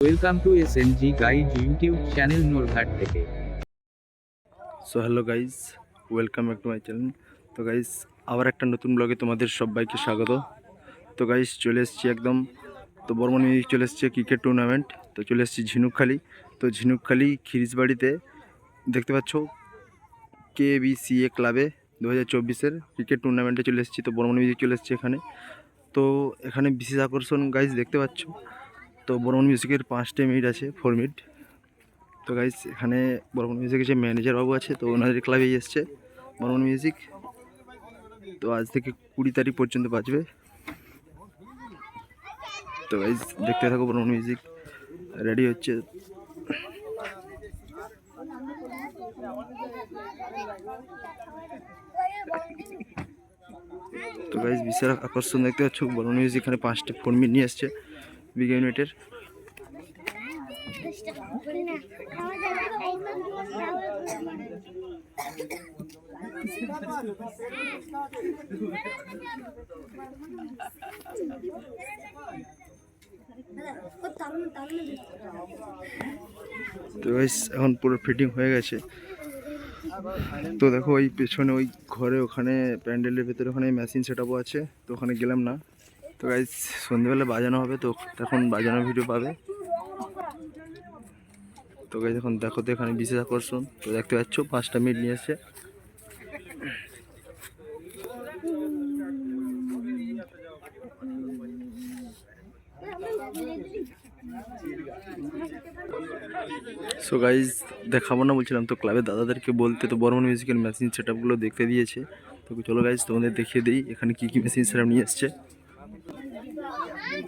Welcome to S N G guide YouTube channel Norghat থেকে। So hello guys welcome back to my channel তো guys আবার একটা নতুন ব্লগে তোমাদের সবাইকে স্বাগত। তো গাইজ চলে এসেছি একদম, তো বর্মন মিউজিক চলে এসেছে ক্রিকেট টুর্নামেন্ট তো চলে এসেছি ঝিনুকখালি। তো ঝিনুকখালি খিরিজবাড়িতে দেখতে পাচ্ছ কে বি সি এ ক্লাবে দু হাজার চব্বিশের ক্রিকেট টুর্নামেন্টে চলে এসেছি। তো বর্মন মিউজিক চলে এসেছি এখানে। তো এখানে বিশেষ আকর্ষণ গাইজ দেখতে পাচ্ছ। তো বর্মন মিউজিকের পাঁচটা মিনিট আছে ফোর মিনিট তো গাইজ এখানে বর্মন মিউজিকের যে ম্যানেজার বাবু আছে, তো ওনাদের ক্লাবেই এসছে বর্মন মিউজিক তো আজ থেকে কুড়ি তারিখ পর্যন্ত বাজবে। তো গাইজ দেখতে থাকো বর্মন মিউজিক রেডি হচ্ছে। তো গাইজ বিশাল আকর্ষণ দেখতে পাচ্ছ বর্মন মিউজিক এখানে পাঁচটা ফোর মিনিট নিয়ে এসছে। বিগ ইউনিটের? তো এখন পুরো ফিটিং হয়ে গেছে। তো দেখো ওই পেছনে ওই ঘরে ওখানে প্যান্ডেলের ভেতরে ওখানে মেশিন সেট আছে, তো ওখানে গেলাম না। তো গাইস সন্ধ্যেবেলা বাজানো হবে, তো তখন বাজানোর ভিডিও পাবে। তো গাইজ এখন দেখো তো এখানে বিশেষ আকর্ষণ। তো দেখতে পাচ্ছ, পাঁচটা মিনিট নিয়ে এসছে সো গাইজ দেখাবো না, বলছিলাম তো ক্লাবের দাদাদেরকে বলতে, তো বর্মন মিউজিকের মেশিন সেট দেখতে দিয়েছে। তো চলো গাইজ তোমাদের দেখিয়ে দিই, এখানে কী কী মেশিন সেট নিয়ে এসছে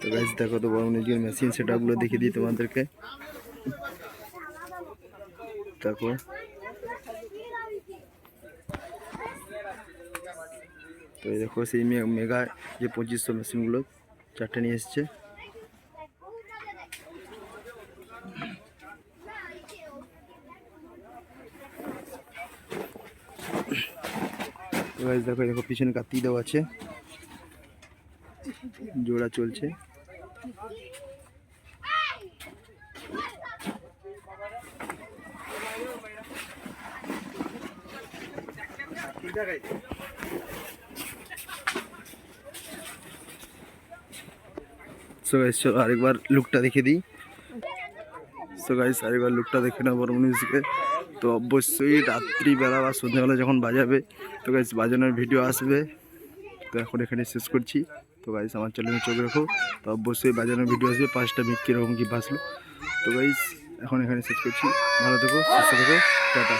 তো গাইজ দেখো তো বড় মিউজিকের মেশিন সেট আপগুলো দেখিয়ে দিই তোমাদেরকে। দেখো। তো এই দেখো, সেই মেগা যে পঁচিশশো মেশিনগুলো চারটে নিয়ে এসছে। দেখো দেখো, পিছনে কাতি দেওয়া আছে। জোড়া চলছে। সো গাইস আরেকবার লুকটা দেখে দিই। সো গাইস আরেকবার লুকটা দেখে না বড় মিউজিকে তো অবশ্যই রাত্রিবেলা বা সন্ধ্যাবেলা যখন বাজাবে, তো গাইস বাজানোর ভিডিও আসবে। তো এখন এখানে শেষ করছি। তো গাইস আমার চ্যানেলে চোখ রাখো। তো অবশ্যই বাজানোর ভিডিও আসবে, পাঁচটা মিনিট কীরকম কী ভাসলো তো গাইস এখন এখানে শেষ করছি। ভালো থেকো, সুস্থ থেকো, টাটা।